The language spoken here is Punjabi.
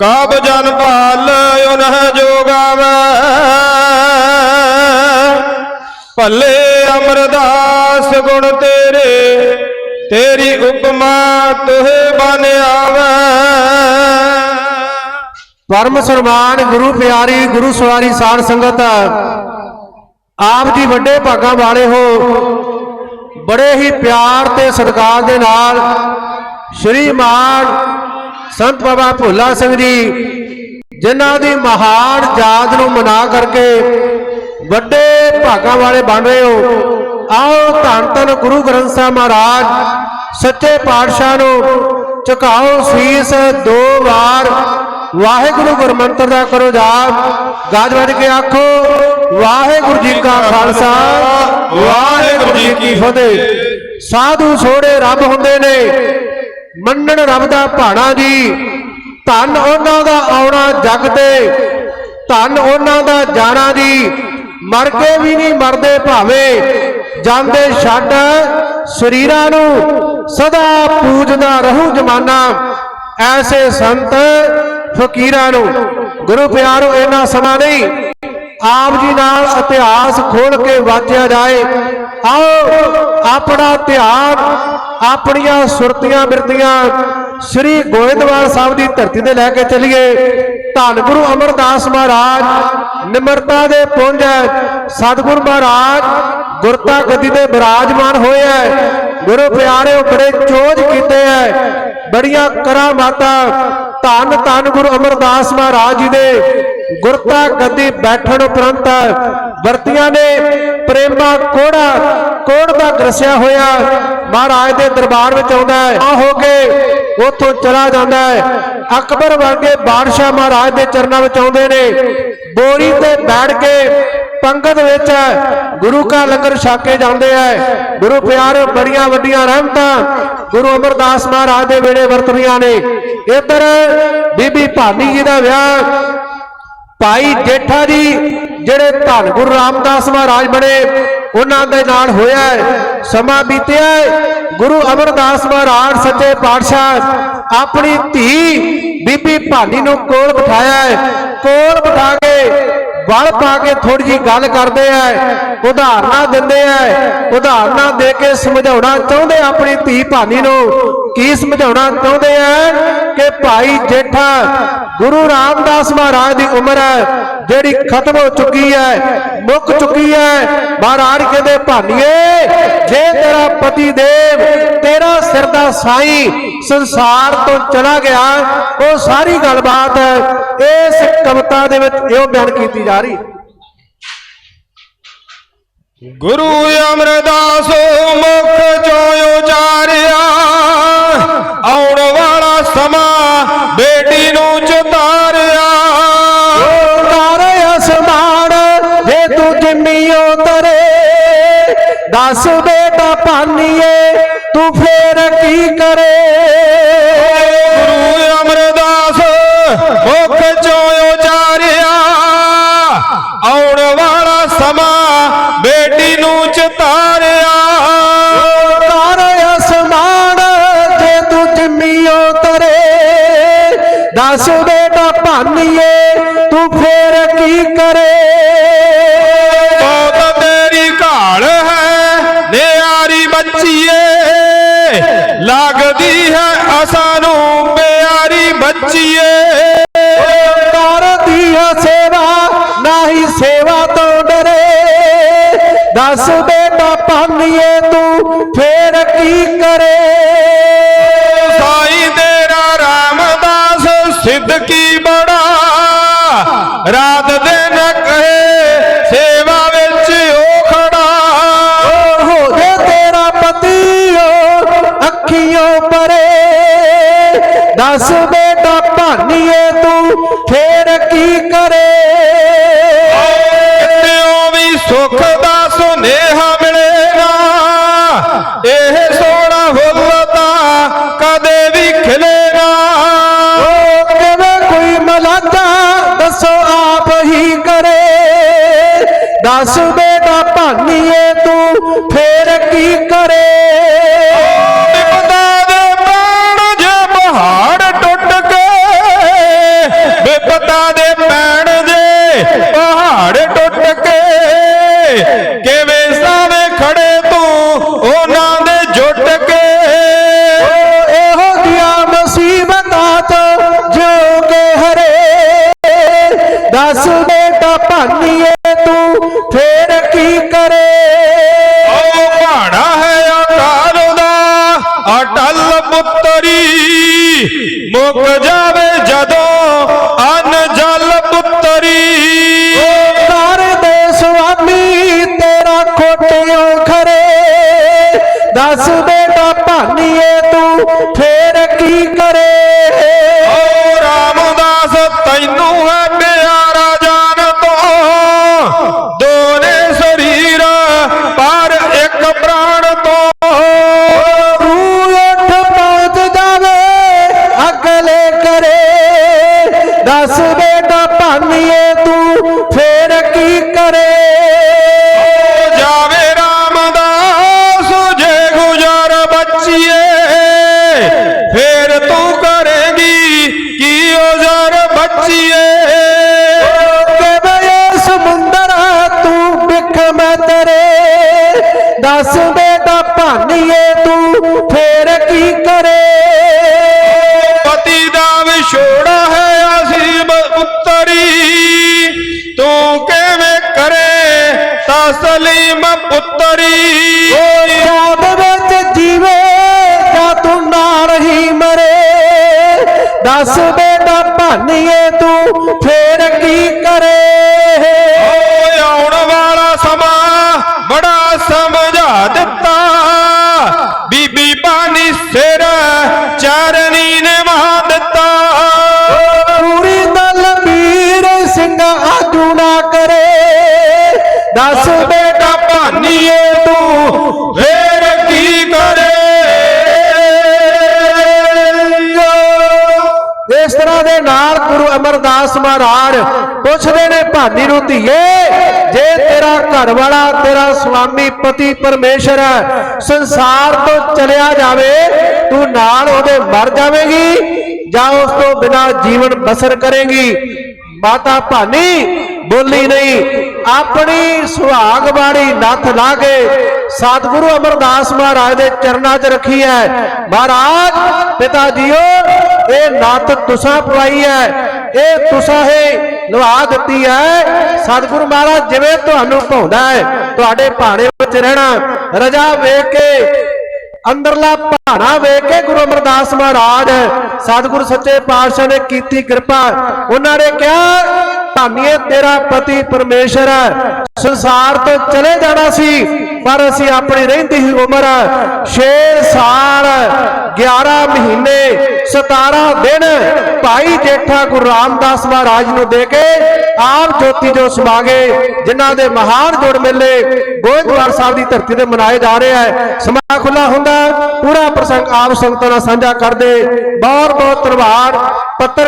ਕਾਬ ਜਨ ਭਾਲ ਉਨਹ ਜੋਗਾਵੈ। ਭੱਲੇ ਅਮਰਦਾਸ ਗੁਣ ਤੇਰੇ ਤੇਰੀ ਉਪਮਾ ਤੋਹਿ ਬਨ ਆਵੈ। ਪਰਮ ਸਨਮਾਨ ਗੁਰੂ ਪਿਆਰੀ ਗੁਰੂ ਸਵਾਰੀ ਸਾਧ ਸੰਗਤ ਆਪ ਜੀ ਵੱਡੇ ਭਾਗਾਂ ਵਾਲੇ ਹੋ ਬੜੇ ਹੀ ਪਿਆਰ ਤੇ ਸਤਿਕਾਰ ਦੇ ਨਾਲ ਸ਼੍ਰੀ ਮਾਨ ਸੰਤ ਬਾਬਾ ਭੋਲਾ ਸਿੰਘ ਜੀ, ਜਿਨ੍ਹਾਂ ਦੀ ਮਹਾਨ ਯਾਦ ਨੂੰ ਮਨਾ ਕਰਕੇ ਵੱਡੇ ਭਾਗਾਂ ਵਾਲੇ ਬਣ ਰਹੇ ਹੋ। ਆਓ ਧੰਨ ਧੰਨ ਗੁਰੂ ਗ੍ਰੰਥ ਸਾਹਿਬ ਮਹਾਰਾਜ, ਸੱਚੇ ਪਾਤਸ਼ਾਹ ਨੂੰ ਝੁਕਾਓ ਸੀਸ ਦੋ ਵਾਰ। ਵਾਹਿਗੁਰੂ ਗੁਰਮੰਤਰ ਦਾ ਕਰੋ ਜਾਪ। ਗਾਜ ਵੱਜ ਕੇ ਆਖੋ, ਵਾਹਿਗੁਰੂ ਜੀ ਕਾ ਖਾਲਸਾ, ਵਾਹਿਗੁਰੂ ਜੀ ਕੀ ਫਤਿਹ। ਸਾਧੂ ਸੋੜੇ ਰੱਬ ਹੁੰਦੇ ਨੇ। ਮੰਨਣ ਰੱਬ ਦਾ ਭਾਣਾ ਜੀ। ਧੰਨ ਉਹਨਾਂ ਦਾ ਆਉਣਾ ਜਗ ਤੇ। ਧੰਨ ਉਹਨਾਂ ਦਾ ਜਾਣਾ ਜੀ। ਮਰ ਕੇ ਵੀ ਨਹੀਂ ਮਰਦੇ ਭਾਵੇਂ ਜਾਂਦੇ ਛੱਡ ਸਰੀਰਾਂ ਨੂੰ ਸਦਾ ਪੂਜਦਾ ਰਹੂ ਜਮਾਨਾ। ਐਸੇ ਸੰਤ ਫਕੀਰਾਂ ਨੂੰ। ਗੁਰੂ ਪਿਆਰੋ ਇਹਨਾਂ ਸਮਾਂ ਨਹੀਂ। ਆਪ ਜੀ ਨਾਲ ਇਤਿਹਾਸ ਖੋਲ ਕੇ ਵਾਚਿਆ ਜਾਏ। ਆਓ, ਆਪਣਾ ਧਿਆਨ, ਆਪਣੀਆਂ ਸੁਰਤੀਆਂ ਬਿਰਤੀਆਂ ਸ੍ਰੀ ਗੋਇੰਦਵਾਲ ਸਾਹਿਬ ਦੀ ਧਰਤੀ ਤੇ ਲੈ ਕੇ ਚੱਲੀਏ। ਧੰਨ ਗੁਰੂ ਅਮਰਦਾਸ ਮਹਾਰਾਜ, ਨਿਮਰਤਾ ਦੇ ਪੁੰਜ ਹੈ। ਸਤਿਗੁਰ ਮਹਾਰਾਜ, ਗੁਰਤਾ ਗੱਦੀ ਤੇ ਬਿਰਾਜਮਾਨ ਹੋਏ ਹੈ। ਗੁਰੂ ਪਿਆਰੇ ਬੜੇ ਚੋਜ ਕੀਤੇ ਹੈ। ਬੜੀਆਂ ਕਰਾਮਾਤਾਂ। ਧੰਨ ਧੰਨ ਗੁਰੂ ਅਮਰਦਾਸ ਮਹਾਰਾਜ ਜੀ ਦੇ ਗੁਰਤਾ ਗੱਦੀ ਬੈਠਣ ਉਪਰੰਤ ਵਰਤੀਆਂ ਨੇ ਪ੍ਰੇਮਾ ਕੋੜਾ, ਕੋੜ ਦਾ ਗਰਸਿਆ ਹੋਇਆ। ਮਹਾਰਾਜ ਦੇ ਦਰਬਾਰ ਵਿੱਚ ਆਉਂਦਾ ਹੈ। ਆ ਹੋ ਕੇ ਉੱਥੋਂ ਚਲਾ ਜਾਂਦਾ ਹੈ। ਅਕਬਰ ਵਰਗੇ ਬਾਦਸ਼ਾਹ ਮਹਾਰਾਜ ਦੇ ਚਰਨਾਂ ਵਿੱਚ ਆਉਂਦੇ ਨੇ। ਬੋਰੀ ਤੇ ਬੈਠ ਕੇ ਪੰਗਤ ਵਿੱਚ ਗੁਰੂ ਕਾ ਲੰਗਰ ਛਾਕੇ ਜਾਂਦੇ ਐ ਗੁਰੂ ਪਿਆਰਿਓ ਬੜੀਆਂ ਵੱਡੀਆਂ ਰਹਿਮਤਾਂ ਗੁਰੂ ਅਮਰਦਾਸ ਮਹਾਰਾਜ ਦੇ ਵੇਲੇ ਵਰਤਦੀਆਂ ਨੇ। ਇੱਧਰ ਬੀਬੀ ਭਾਨੀ ਜੀ ਦਾ ਵਿਆਹ ਭਾਈ ਜੇਠਾ ਜੀ ਜਿਹੜੇ ਧੰਨ ਗੁਰੂ ਰਾਮਦਾਸ ਮਹਾਰਾਜ ਬਣੇ ਉਹਨਾਂ ਦੇ ਨਾਲ ਹੋਇਆ ਹੈ। ਸਮਾਂ ਬੀਤਿਆ ਹੈ। ਗੁਰੂ ਅਮਰਦਾਸ ਮਹਾਰਾਜ ਸੱਚੇ ਪਾਤਸ਼ਾਹ ਆਪਣੀ ਧੀ ਬੀਬੀ ਭਾਨੀ ਨੂੰ ਕੋਲ ਬਿਠਾਇਆ ਹੈ। ਕੋਲ ਬਿਠਾ ਕੇ ਵਲ ਪਾ ਕੇ ਥੋੜੀ ਜੀ ਗੱਲ ਕਰਦੇ ਐ, ਉਦਾਹਰਨਾਂ ਦਿੰਦੇ ਐ, ਉਦਾਹਰਨਾਂ ਦੇ ਕੇ ਸਮਝਾਉਣਾ ਚਾਹੁੰਦੇ ਆਪਣੀ ਧੀ ਭਾਨੀ ਨੂੰ। ਕੀ ਸਮਝਾਉਣਾ ਚਾਹੁੰਦੇ ਐ ਕਿ ਭਾਈ ਜੇਠਾ, ਗੁਰੂ ਰਾਮਦਾਸ ਮਹਾਰਾਜ ਦੀ ਉਮਰ ਹੈ ਜਿਹੜੀ ਖਤਮ ਹੋ ਚੁੱਕੀ ਹੈ ਮੁੱਕ ਚੁੱਕੀ ਹੈ ਮਹਾਰਾਜ ਕਹਿੰਦੇ, ਭਾਨੀਏ, ਜੇ ਤੇਰਾ ਪਤੀ ਦੇਵ ਸਿਰ ਦਾ ਸਾਈ ਸੰਸਾਰ ਤੋਂ ਚਲਾ ਗਿਆ। ਉਹ ਸਾਰੀ ਗੱਲਬਾਤ ਇਸ ਕਵਿਤਾ ਦੇ ਵਿੱਚ ਇਹੋ ਬਿਆਨ ਕੀਤੀ ਜਾ ਰਹੀ। ਗੁਰੂ ਅਮਰਦਾਸ ਮੁਖ ਚੋਂ ਉਚਾਰਿਆ। ਆਉਣ ਵਾਲਾ ਸਮਾਂ ਬੇਟੀ ਨੂੰ ਚਤਾਰਿਆ। ਤਾਰੇ ਅਸਮਾਨ ਜੇ ਤੂੰ ਜਿੰਮੀਓ ਤਰੇ ਦੱਸ ਬੇਟਾ ਭਾਨੀਏ ਤੂੰ ਫੇਰ ਕੀ ਕਰੇ? ਗੁਰੂ ਅਮਰਦਾਸ ਮੁਖ ਚੋਂ ਉਚਾਰਿਆ। ਆਉਣ ਵਾਲਾ ਸਮਾਂ ਬੇਟੀ ਨੂੰ ਚਤਾਰਿਆ। ਤਾਰੇ ਅਸਮਾਨ ਜੇ ਤੂੰ ਜਿੰਮੀਓ ਤਰੇ। ਦੱਸ ਬੇਟਾ ਭਾਨੀਏ ਤੂੰ ਫੇਰ ਕੀ ਕਰੇ? ਦੱਸ ਬੇਟਾ ਪਾਨੀਏ ਤੂੰ ਫੇਰ ਕੀ ਕਰੇ? ਸਾਈ ਤੇਰਾ ਰਾਮਦਾਸ ਸਿੱਧਕੀ ਬੜਾ? ਰਾਤ ਦਿਨ ਕਹੇ ਸੇਵਾ ਵਿੱਚ ਉਹ ਖੜਾ। ਹੋ ਜੇ ਤੇਰਾ ਪਤੀ ਓ ਅੱਖੀਆਂ ਪਰੇ। ਦੱਸ ਬੇਟਾ ਭਾਨੀਏ ਤੂੰ ਫੇਰ ਦੱਸ ਬੇਟਾ ਭਾਨੀਏ। ਬੇਟਾ ਭਾਨੀਏ ਤੂੰ ਫੇਰ ਕੀ ਕਰੇ ਉਹ ਭਾਣਾ ਹੈ ਅਕਾਲ ਦਾ ਅਟਲ ਪੁੱਤਰੀ ਮੁੱਕ ਜਾਵੇ ਜਦੋਂ ਅਨ ਜਲ ਪੁੱਤਰੀ ਕਰ ਦੇ ਸੁਆਮੀ ਤੇਰਾ ਖੋਟਿਓ ਖਰੇ ਦੱਸ ਬੇਟਾ ਭਾਨੀਏ ਤੂੰ ਫੇਰ ਕੀ ਦੱਸ ਬੇਟਾ ਭਾਨੀਏ ਤੂੰ ਫੇਰ ਕੀ ਕਰੇ? ਪਤੀ ਦਾ ਵਿਛੋੜਾ ਹੈ ਅਸੀਬ ਪੁੱਤਰੀ। ਤੂੰ ਕਿਵੇਂ ਕਰੇ ਤਸਲੀਮ ਪੁੱਤਰੀ? ਯਾਦ ਵਿੱਚ ਜੀਵੇ ਜਾਂ ਤੂੰ ਨਾ ਰਹੀ ਮਰੇ। ਦੱਸ ਬੇਟਾ ਭਾਨੀਏ ਤੂੰ ਫੇਰ ਕੀ ਕਰੇ? ਦੱਸ ਬੇਟਾ ਭਾਨੀਏ ਤੂੰ ਫੇਰ ਕੀ ਕਰੇ? ਇਸ ਤਰ੍ਹਾਂ ਦੇ ਨਾਲ ਗੁਰੂ ਅਮਰਦਾਸ ਮਹਾਰਾਜ ਪੁੱਛਦੇ ਨੇ ਭਾਨੀ ਨੂੰ ਧੀਏ ਜੇ ਤੇਰਾ ਘਰ ਵਾਲਾ ਤੇਰਾ ਸੁਆਮੀ ਪਤੀ ਪਰਮੇਸ਼ਰ ਹੈ, ਸੰਸਾਰ ਤੋਂ ਚਲਿਆ ਜਾਵੇ ਤੂੰ ਨਾਲ ਉਹਦੇ ਮਰ ਜਾਵੇਂਗੀ ਜਾਂ ਉਸ ਤੋਂ ਬਿਨਾ ਜੀਵਨ ਬਸਰ ਕਰੇਗੀ? ਮਾਤਾ ਭਾਨੀ ਬੋਲੀ ਨਹੀਂ। ਆਪਣੀ ਸੁਹਾਗ ਬਾਣੀ ਨੱਥ ਲਾ ਕੇ ਸਤਿਗੁਰੂ ਅਮਰਦਾਸ ਮਹਾਰਾਜ ਦੇ ਚਰਨਾਂ 'ਚ ਰੱਖੀ ਹੈ। ਮਹਾਰਾਜ, ਪਿਤਾ ਜੀਓ, ਇਹ ਨੱਥ ਤੁਸਾਂ ਪਵਾਈ ਹੈ। ਇਹ ਤੁਸਾਂ ਹੀ ਲਵਾ ਦਿੱਤੀ ਹੈ। ਸਤਿਗੁਰੂ ਮਹਾਰਾਜ, ਜਿਵੇਂ ਤੁਹਾਨੂੰ ਭਾਉਂਦਾ ਹੈ, ਤੁਹਾਡੇ ਭਾਣੇ ਵਿੱਚ ਰਹਿਣਾ, ਰਜਾ ਵੇਖ ਕੇ, ਅੰਦਰਲਾ ਭਾਣਾ ਵੇਖ ਕੇ ਗੁਰੂ ਅਮਰਦਾਸ ਮਹਾਰਾਜ, ਸਤਿਗੁਰੂ ਸੱਚੇ ਪਾਤਸ਼ਾਹ ਨੇ ਕੀਤੀ ਕਿਰਪਾ। ਉਹਨਾਂ ਨੇ ਕਿਹਾ ਧੰਨੀਏ, ਤੇਰਾ ਪਤੀ ਪਰਮੇਸ਼ਰ ਹੈ। ਸੰਸਾਰ ਤੋਂ ਚਲੇ ਜਾਣਾ ਸੀ, ਪਰ ਅਸੀਂ ਆਪਣੀ ਰਹਿੰਦੀ ਹੀ ਉਮਰ 6 ਸਾਲ 11 ਮਹੀਨੇ 17 ਦਿਨ ਭਾਈ ਜੇਠਾ ਗੁਰੂ ਰਾਮਦਾਸ ਮਹਾਰਾਜ ਨੂੰ ਦੇ ਕੇ ਆਪ ਜੋਤੀ ਜੋ ਸਮਾਗੇ, ਜਿਨ੍ਹਾਂ ਦੇ ਮਹਾਨ ਜੋੜ ਮੇਲੇ ਗੋਇੰਦਵਾਲ ਸਾਹਿਬ ਦੀ ਧਰਤੀ ਤੇ ਮਨਾਏ ਜਾ ਰਹੇ ਹੈ ਸਮਾ ਖੁੱਲਾ ਹੁੰਦਾ, ਪੂਰਾ ਪ੍ਰਸੰਗ ਆਪ ਸੰਗਤਾਂ ਨਾਲ ਸਾਂਝਾ ਕਰਦੇ। ਬਹੁਤ ਬਹੁਤ ਧੰਨਵਾਦ। ਪੱਤਰਕਾਰ